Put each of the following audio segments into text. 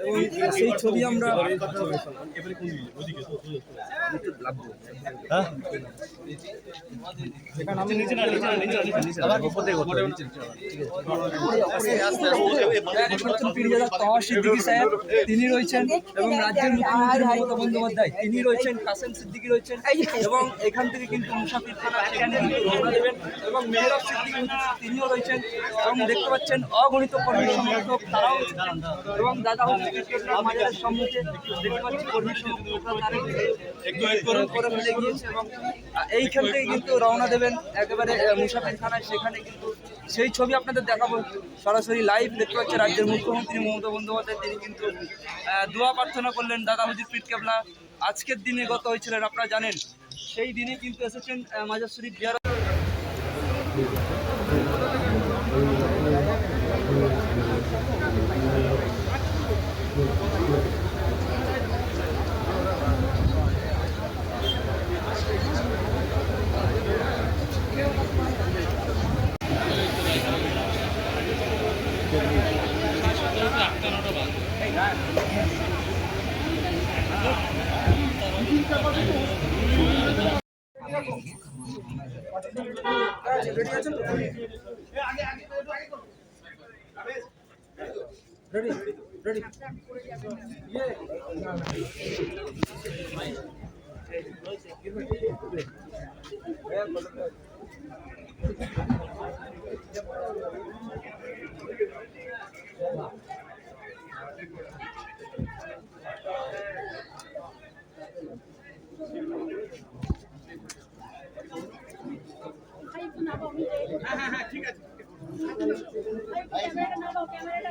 এবং সেই ছবি আমরা তিনি রয়েছেন এবং রাজ্যের মুখ্যমন্ত্রী মমতা বন্দ্যোপাধ্যায় তিনি রয়েছেন কাসেম সিদ্দিকী রয়েছেন এবং এখান থেকে কিন্তু মুসাফির খানা দেবেন। এবং মেহরাব সিদ্দিকী তিনিও রয়েছেন এবং দেখতে পাচ্ছেন অগণিত কর্মী সমর্থক তারাও এবং দাদা মাজারের সম্মুখে দেখতে পাচ্ছি কর্মী সমর্থকরা করে করে ফেলে গিয়েছে এবং এইখান থেকে কিন্তু রওনা দেবেন একেবারে মুসাফির খানায় সেখানে কিন্তু সেই ছবি আপনাদের দেখাবো সরাসরি লাইভ দেখতে পাচ্ছি রাজ্যের মুখ্যমন্ত্রী মমতা বন্দ্যোপাধ্যায় তিনি কিন্তু দোয়া প্রার্থনা করলেন দাদা হুজুর পীর কেবলা। আজকের দিনে গত হয়েছিলেন আপনারা জানেন। সেই দিনে কিন্তু এসেছেন আহ, মাজার শরীফ জিয়ারত ক্যামেরাটা নামাও ক্যামেরাটা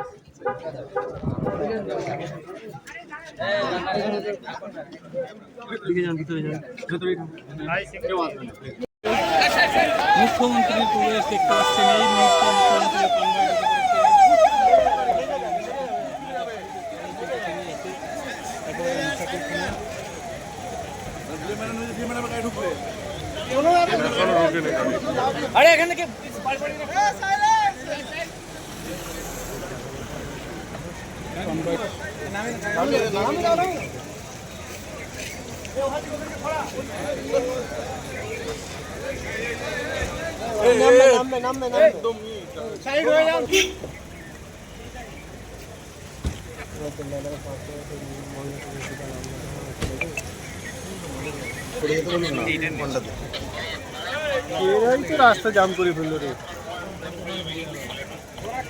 মুখ্যমন্ত্রীর প্রবেশ দেখতে পাচ্ছেন এই মুখ্যমন্ত্রী কনভয় আরে রাস্তা জাম করে ফেলল রে।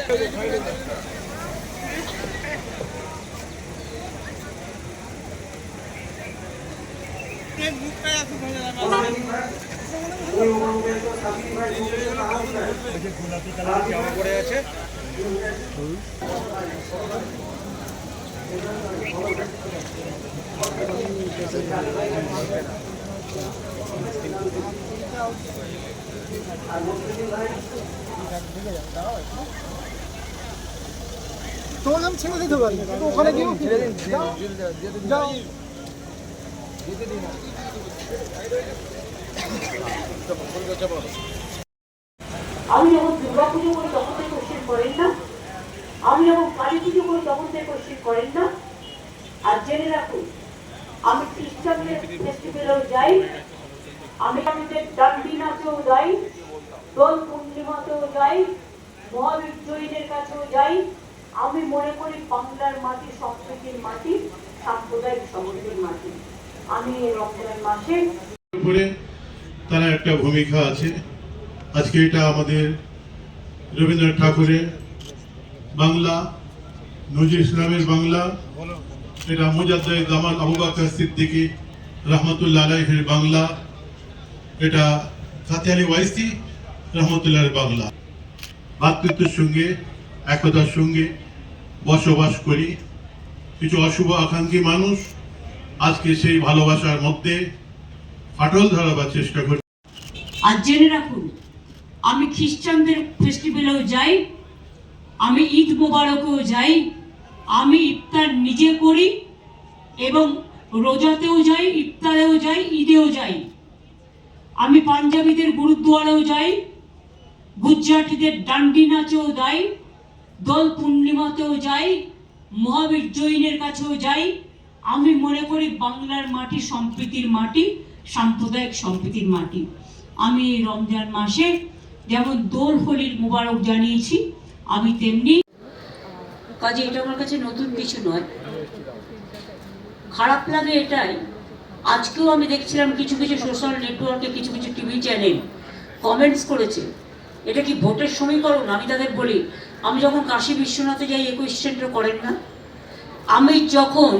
দেখতে পাচ্ছি ম্যাডাম চলে আসবে তোমাকে আমি ছেড়ে দিতে পারি কিন্তু ওখানে গিয়েও ছেড়ে দিন যাও আমি যখন দুর্গা পুজো করি তখন থেকে কোশ্চেন করেন না আমি যখন কালী পুজো করি তখন থেকে কোশ্চেন করেন না আর জেনে রাখুন আমি খ্রিস্টানদের ফেস্টিভ্যালেও যাই আমি আমাদের ডান্ডি নাচেও যাই দোল পূর্ণিমাতেও যাই মহাবীর জৈনের কাছেও যাই আমি মনে করি বাংলার মাটি সম্প্রীতির মাটি, সাম্প্রদায়িক সমৃদ্ধির মাটি। আমি এই রমজান মাসে তারা একটা ভূমিকা আছে। আজকে এটা আমাদের রবীন্দ্রনাথ ঠাকুরের বাংলা, নজরুল ইসলামের বাংলা, এটা মুজাদ্দাই জামাল আবু বাকর সিদ্দিকী রহমতুল্লাহ আলাইহের বাংলা, এটা সাথে আলী ওয়াইসি রহমতুল্লাহর বাংলা। ভাতৃত্বের সঙ্গে একতার সঙ্গে বসবাস করি। কিছু অশুভ আকাঙ্ক্ষী মানুষ আজকে সেই ভালোবাসার মধ্যে ফাটল ধরাবার চেষ্টা করছে। আর জেনে রাখুন, আমি খ্রিস্টানদের ফেস্টিভ্যালেও যাই, আমি ঈদ মোবারকেও যাই, আমি ইফতার নিজে করি এবং রোজাতেও যাই, ইফতারেও যাই, ঈদেও যাই। আমি পাঞ্জাবিদের গুরুদ্বারেও যাই, গুজরাটিদের ডান্ডি নাচেও যাই দোল পূর্ণিমাতেও যাই, মহাবীর জৈনের কাছেও যাই। আমি মনে করি বাংলার মাটি সম্প্রীতির মাটি, সাম্প্রদায়িক সম্প্রীতির মাটি। আমি রমজান মাসে যেমন দোল হোলির মোবারক জানিয়েছি, আমি তেমনি কাজে এটা আমার কাছে নতুন কিছু নয়। খারাপ লাগে এটাই। আজকেও আমি দেখছিলাম কিছু কিছু সোশ্যাল নেটওয়ার্কে কিছু কিছু টিভি চ্যানেল কমেন্টস করেছে। এটা কি ভোটের সমীকরণ? আমি তাদের বলি আমি যখন কাশী বিশ্বনাথে যাই এই কোয়েশ্চেনটা করেন না। আমি যখন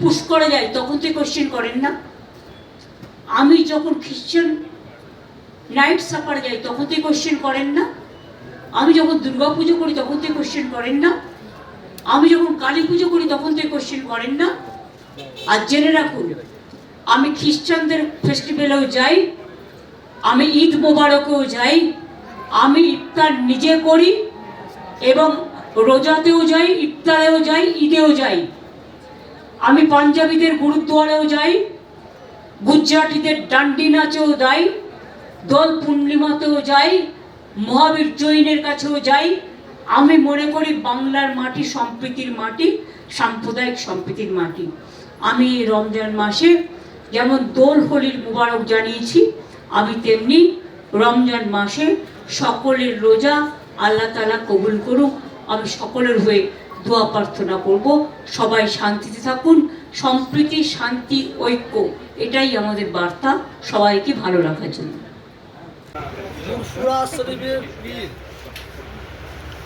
পুষ্করে যাই, তখন তো কোয়েশ্চেন করেন না। আমি যখন খ্রিশ্চান নাইট সাপারে যাই, তখন তো কোয়েশ্চেন করেন না। আমি যখন দুর্গা পুজো করি, তখন তো কোয়েশ্চেন করেন না। আমি যখন কালী পুজো করি, তখন তো কোয়েশ্চেন করেন না। আর জেনে রাখুন, আমি খ্রিস্টানদের ফেস্টিভ্যালেও যাই, আমি ঈদ মোবারকেও যাই আমি ইফতার নিজে করি এবং রোজাতেও যাই, ইফতারেও যাই, ঈদেও যাই। আমি পাঞ্জাবিদের গুরুদ্বারেও যাই, গুজরাটিদের ডান্ডি নাচেও যাই, দোল পূর্ণিমাতেও যাই, মহাবীর জৈনের কাছেও যাই। আমি মনে করি বাংলার মাটি সম্প্রীতির মাটি, সাম্প্রদায়িক সম্প্রীতির মাটি। আমি রমজান মাসে যেমন দোল হোলির মুবারক জানিয়েছি, আমি তেমনি রমজান মাসে সকলের রোজা আল্লাহ তালা কবুল করুক। আমি সকলের হয়ে দোয়া প্রার্থনা করব। সবাই শান্তিতে থাকুন। সম্প্রীতি শান্তি ঐক্য এটাই আমাদের বার্তা। সবাইকে ভালো রাখার জন্য।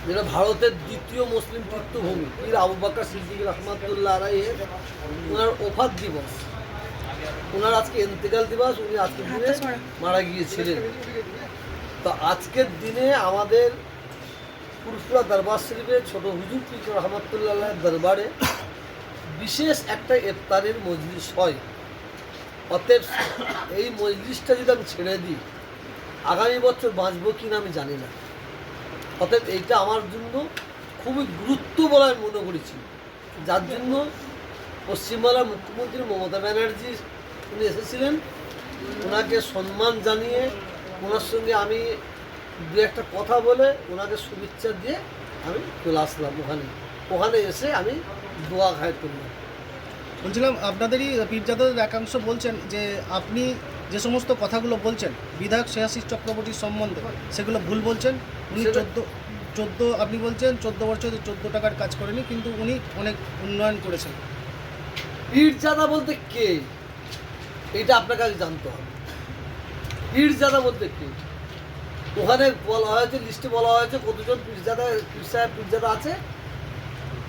যেটা ভারতের দ্বিতীয় মুসলিম তীর্থভূমি পীর আবু বাক্কা সিদ্দিক রহমাতুল্লাহ রায়ের ওনার ওফাত দিবস। ওনার আজকে ইন্তেকাল দিবস উনি আজকের দিনে মারা গিয়েছিলেন। তো আজকের দিনে আমাদের ফুরফুরা দরবার শরীফের ছোট হুজুর পীর রহমাতুল্লাহ দরবারে বিশেষ একটা ইফতারের মজলিস হয়। অতএব এই মজলিসটা যদি আমি ছেড়ে দিই, আগামী বছর বাঁচবো কি না আমি জানি না। অতএব এইটা আমার জন্য খুবই গুরুত্ব বলে আমি মনে করেছি। যার জন্য পশ্চিমবাংলার মুখ্যমন্ত্রী মমতা ব্যানার্জি উনি এসেছিলেন। ওনাকে সম্মান জানিয়ে ওনার সঙ্গে আমি দু একটা কথা বলে ওনাকে শুভেচ্ছা দিয়ে আমি চলে আসলাম ওখানে। ওখানে এসে আমি দোয়া খায় করলাম বলছিলাম আপনাদেরই পীরজাদাদের একাংশ বলছেন যে আপনি যে সমস্ত কথাগুলো বলছেন বিধায়ক শ্রেয়াশিস চক্রবর্তীর সম্বন্ধে সেগুলো ভুল বলছেন। উনি চোদ্দ চোদ্দ আপনি বলছেন চোদ্দ বছরে চোদ্দ টাকার কাজ করেনি কিন্তু উনি অনেক উন্নয়ন করেছেন। পীরজাদা বলতে কে? এটা আপনাকে আগে জানতে হবে। পীরজাদা বলতে কে ওখানে বলা হয়েছে, লিস্টে বলা হয়েছে কতজন পীরজাদা, পীর সাহেব, পীরজাদা আছে?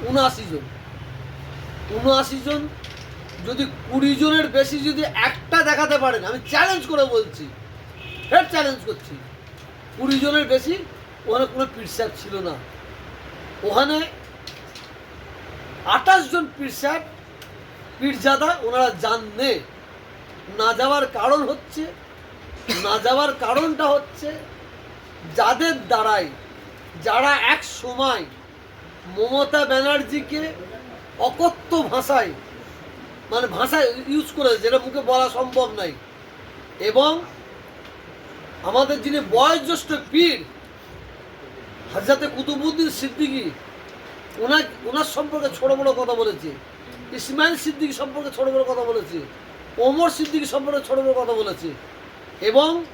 উনআশি জন। উনআশি জন, যদি কুড়ি জনের বেশি যদি একটা দেখাতে পারেন, আমি চ্যালেঞ্জ করে বলছি ফের চ্যালেঞ্জ করছি, কুড়ি জনের বেশি, ওখানে কোনো পীর সাহেব ছিল না। ওখানে আঠাশ জন পীর সাহেব, পীরজাদা, ওনারা জাননে না যাওয়ার কারণ হচ্ছে না যাওয়ার কারণটা হচ্ছে যাদের দ্বারাই যারা এক সময় মমতা ব্যানার্জিকে অকথ্য ভাষায় মানে ভাষায় ইউজ করে যেটা মুখে বলা সম্ভব নাই। এবং আমাদের যিনি বয়োজ্যেষ্ঠ পীর, হাজরাতে কুতুবুদ্দিন সিদ্দিকি ওনার ওনার সম্পর্কে ছোট বড় কথা বলেছে। ইসমাইল সিদ্দিকি সম্পর্কে ছোট বড় কথা বলেছে। ওমর সিদ্দিকি সম্পর্কে ছোট বড় কথা বলেছে। এবং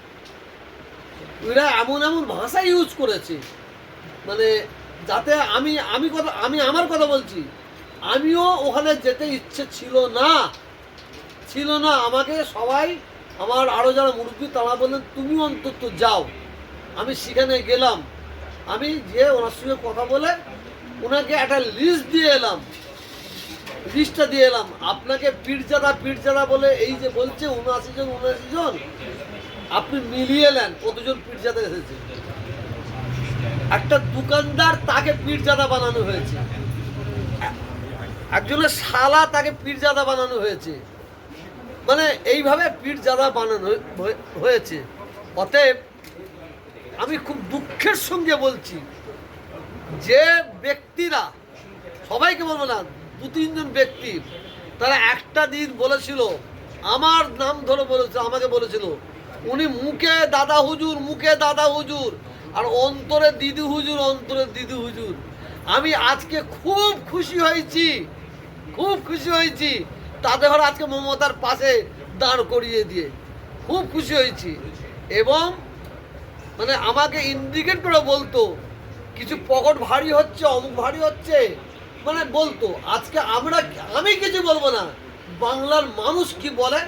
এরা এমন এমন ভাষা ইউজ করেছে। মানে যাতে আমি আমি কথা, আমি আমার কথা বলছি। আমিও ওখানে যেতে ইচ্ছে ছিল না। ছিল না। আমাকে সবাই, আমার আরও যারা মুরব্বী, তারা বললেন, তুমি অন্তত যাও। আমি সেখানে গেলাম। আমি যে ওনার সঙ্গে কথা বলে ওনাকে একটা লিস্ট দিয়ে এলাম। লিস্টটা দিয়ে এলাম। আপনাকে পীরজাদা পীরজাদা বলে এই যে বলছে, উনআশি জন উনআশি জন আপনি মিলিয়ে নেন কতজন পীরজাদা এসেছে। একটা দোকানদার তাকে পীরজাদা বানানো হয়েছে। একজনের শালা তাকে পীরজাদা বানানো হয়েছে। মানে এইভাবে পীরজাদা বানানো হয়ে- হয়েছে। অতএব আমি খুব দুঃখের সঙ্গে বলছি, যে ব্যক্তিরা, সবাইকে বলব না, দু তিনজন ব্যক্তি, তারা একটা দিন বলেছিল, আমার নাম ধরে বলেছে আমাকে বলেছিল উনি মুখে দাদা হুজুর, মুখে দাদা হুজুর। আর অন্তরে দিদি হুজুর, অন্তরে দিদি হুজুর। আমি আজকে খুব খুশি হয়েছি, খুব খুশি হয়েছি। তাদের ঘরে আজকে মমতার পাশে দাঁড় করিয়ে দিয়ে খুব খুশি হয়েছি। এবং মানে আমাকে ইন্ডিকেট করে বলতো, কিছু পকেট ভারী হচ্ছে, অমুক ভারী হচ্ছে? মানে বলতো, আজকে আমরা, আমি কিছু বলব না। বাংলার মানুষ কি বলে?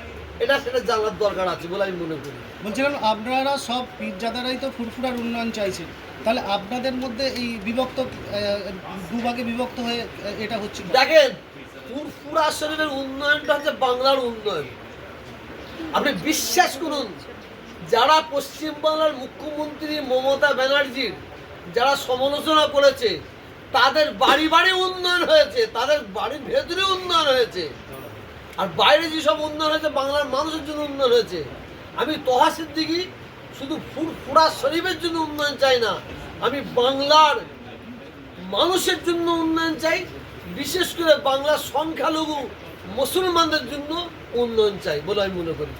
এটা সেটা জানার দরকার আছে বলে আমি মনে করি। বলছিলাম আপনারা সব পীরজাদারাই তো ফুরফুরার উন্নয়ন চাইছেন। তাহলে আপনাদের মধ্যে এই বিভক্ত দুভাগে বিভক্ত হয়ে এটা হচ্ছে দেখেন ফুরফুরা শরীরের উন্নয়নটা হচ্ছে বাংলার উন্নয়ন। আপনি বিশ্বাস করুন যারা পশ্চিমবাংলার মুখ্যমন্ত্রী মমতা ব্যানার্জির যারা সমালোচনা করেছে তাদের বাড়ি বাড়ি উন্নয়ন হয়েছে তাদের বাড়ির ভেতরে উন্নয়ন হয়েছে। আর বাইরে যেসব উন্নয়ন হয়েছে বাংলার মানুষের জন্য উন্নয়ন হয়েছে। আমি তহা সিদ্দিকি শুধু ফুরফুরা শরীফের জন্য উন্নয়ন চাই না আমি বাংলার মানুষের জন্য উন্নয়ন চাই বিশেষ করে বাংলার সংখ্যালঘু মুসলমানদের জন্য উন্নয়ন চাই বলে আমি মনে করি।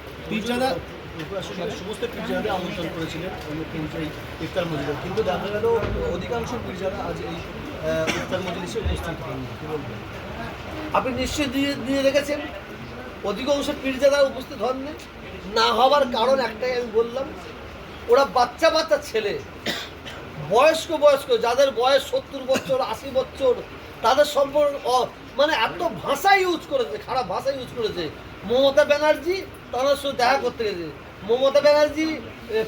সমস্ত পীরজাদা আমন্ত্রণ করেছিলেন ইফতার মজলিসে কিন্তু দেখা গেল অধিকাংশ পীরজাদা আজ এই ইফতার মজলিসে উপস্থিত হননি আপনি নিশ্চয়ই দিয়ে দিয়ে রেখেছেন? অধিকাংশ পীরজাদা উপস্থিত হননি। না হওয়ার কারণ একটাই আমি বললাম, ওরা বাচ্চা বাচ্চা ছেলে, বয়স্ক বয়স্ক, যাদের বয়স সত্তর বছর, আশি বছর, তাদের সম্পর্ক মানে এত ভাষা ইউজ করেছে, খারাপ ভাষা ইউজ করেছে। মমতা ব্যানার্জি তাদের সাথে দেখা করতে গেছে। মমতা ব্যানার্জি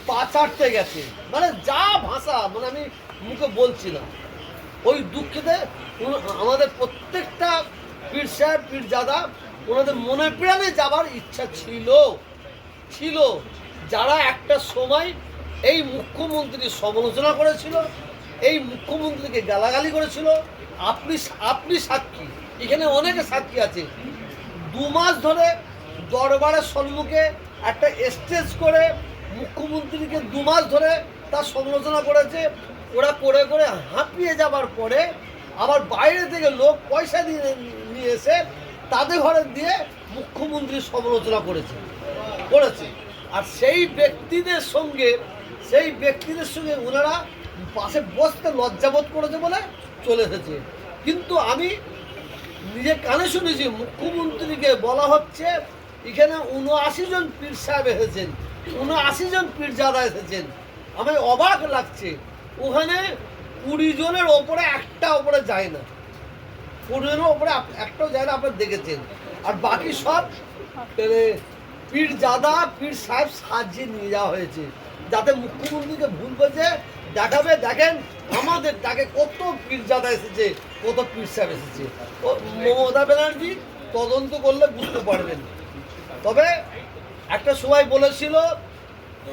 পা চাটতে গেছে। মানে যা ভাষা মানে আমি মুখে বলছি না। ওই দুঃখেতে আমাদের প্রত্যেকটা পীর সাহেব পীর পীরজাদা ওনাদের মনে প্রাণে যাবার ইচ্ছা ছিল। ছিল। যারা একটা সময় এই মুখ্যমন্ত্রীর সমালোচনা করেছিল, এই মুখ্যমন্ত্রীকে গালাগালি করেছিল। আপনি আপনি সাক্ষী। এখানে অনেকে সাক্ষী আছে। দু মাস ধরে দরবারের সম্মুখে একটা স্টেজ করে মুখ্যমন্ত্রীকে দু মাস ধরে তার সমালোচনা করেছে। ওরা করে করে হাঁপিয়ে যাবার পরে আবার বাইরে থেকে লোক পয়সা দিয়ে নিয়ে এসে তাদের ঘরে দিয়ে মুখ্যমন্ত্রীর সমালোচনা করেছে। করেছে। আর সেই ব্যক্তিদের সঙ্গে, সেই ব্যক্তিদের সঙ্গে ওনারা পাশে বসতে লজ্জাবোধ করেছে বলে চলে এসেছে। কিন্তু আমি নিজে কানে শুনেছি, মুখ্যমন্ত্রীকে বলা হচ্ছে, এখানে উনআশি জন পীর সাহেব এসেছেন, উনআশি জন পীরজাদা এসেছেন। আমি অবাক লাগছে, ওখানে কুড়ি জনের ওপরে একটা ওপরে যায় না। জনের ওপরে একটাও না আপনারা দেখেছেন। আর বাকি সব মানে পীর জাদা পীর সাহেব সাজিয়ে নিয়ে যাওয়া হয়েছে। যাতে মুখ্যমন্ত্রীকে ভুল বলছে, দেখাবে, দেখেন আমাদের তাকে কত পীর জাদা এসেছে, কত পীর সাহেব এসেছে। ও মমতা ব্যানার্জি তদন্ত করলে বুঝতে পারবেন। তবে একটা সময় বলেছিল,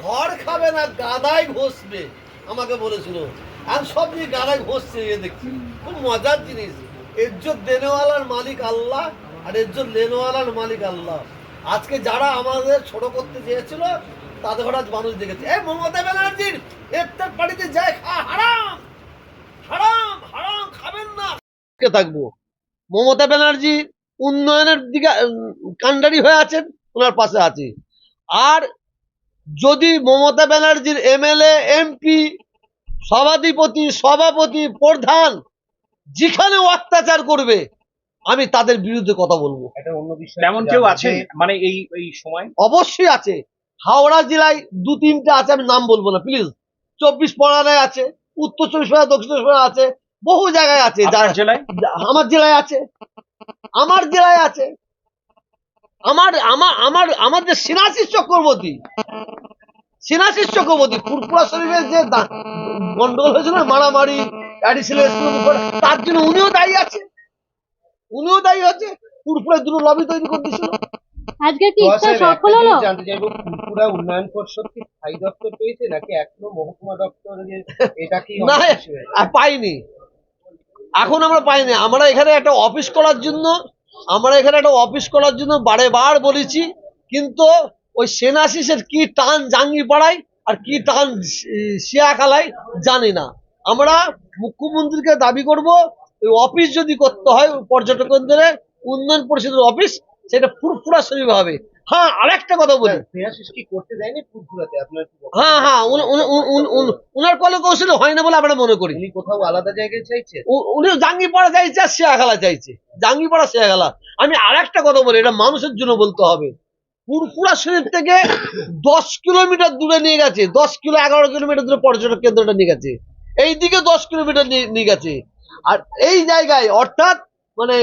ঘর খাবে না, গাদায় ঘষবে। আমাকে বলেছিল। আর সব নিয়ে গাদায় ঘষছে দেখছি। খুব মজার জিনিস। এজ্জত দেনেওয়ালার মালিক আল্লাহ আর এজ্জত লেনেওয়ালার মালিক আল্লাহ। আজকে যারা আমাদের ছোট করতে চেয়েছিল, তাদের আজ মানুষ দেখেছে, এ মমতা ব্যানার্জির ইফতার পার্টিতে যায় খা, হারাম হারাম হারাম, খাবেন না। থাকব? মমতা ব্যানার্জি উন্নয়নের দিকে কান্ডারি হয়ে আছেন, ওনার পাশে আছি। আর যদি মমতা ব্যানার্জির এমএলএ, এমপি, সভাধিপতি, সভাপতি, প্রধান যেখানে অত্যাচার করবে আমি তাদের বিরুদ্ধে কথা বলব। এটা অন্য বিষয়। তেমন কেউ আছে মানে এই এই সময়? অবশ্যই আছে। হাওড়া জেলায় দু তিনটে আছে আমি নাম বলব না প্লিজ চব্বিশ পরগনায় আছে উত্তর চব্বিশ পরগনা দক্ষিণ চব্বিশ পরগনা আছে বহু জায়গায় আছে। জেলায়? আমার জেলায় আছে। আমার জেলায় আছে। আমার আমার আমার আমার যে সিনাশিস চক্রবর্তী। সিনাশিস চক্রবর্তী ফুরফুরা শরীফের যে গন্ডগোল হয়েছিল না, মারামারি অ্যাডিশনাল তার জন্য উনিও দায়ী আছে। উনিও দায়ী হচ্ছে ফুরফুরা দুটো লবি তৈরি করে দিয়েছিল আজকে কি ইচ্ছা সফল হলো? জানতে চাইব ফুরফুরা উন্নয়ন পর্ষদ কি স্থায়ী দপ্তর পেয়েছে নাকি এখনও মহকুমা দপ্তর যে এটা কি না আর পাইনি। এখন আমরা পাইনি। আমরা এখানে একটা অফিস করার জন্য আমরা এখানে একটা অফিস করার জন্য বারে বার বলেছি কিন্তু ওই সেনাশিসের কি টান জাঙ্গি পাড়ায় আর কি টান শিয়াখালায় জানি না। আমরা মুখ্যমন্ত্রীকে দাবি করব ওই অফিস যদি করতে হয় পর্যটক কেন্দ্রে উন্নয়ন পরিষদের অফিস সেটা ফুরফুরা শরীর হবে। হ্যাঁ আরেকটা কথা বলি? হ্যাঁ হ্যাঁ উনি- উনি- উনি- উনি- উনি- উনার কলে কৌশলে হয় না বলে আমরা মনে করি। কোথাও আলাদা জায়গায় চাইছে? উনি জাঙ্গিপাড়া চাইছে আর শেয়াখালা চাইছে। জাঙ্গিপাড়া শেয়াখালা আমি আর একটা কথা বলি এটা মানুষের জন্য বলতে হবে। পুরপুরা শরীর থেকে দশ কিলোমিটার দূরে নিয়ে গেছে। দশ কিলো এগারো কিলোমিটার দূরে পর্যটক কেন্দ্রটা নিয়ে গেছে। এইদিকে দশ কিলোমিটার নিয়ে নিয়ে গেছে। আর এই জায়গায় অর্থাৎ মানে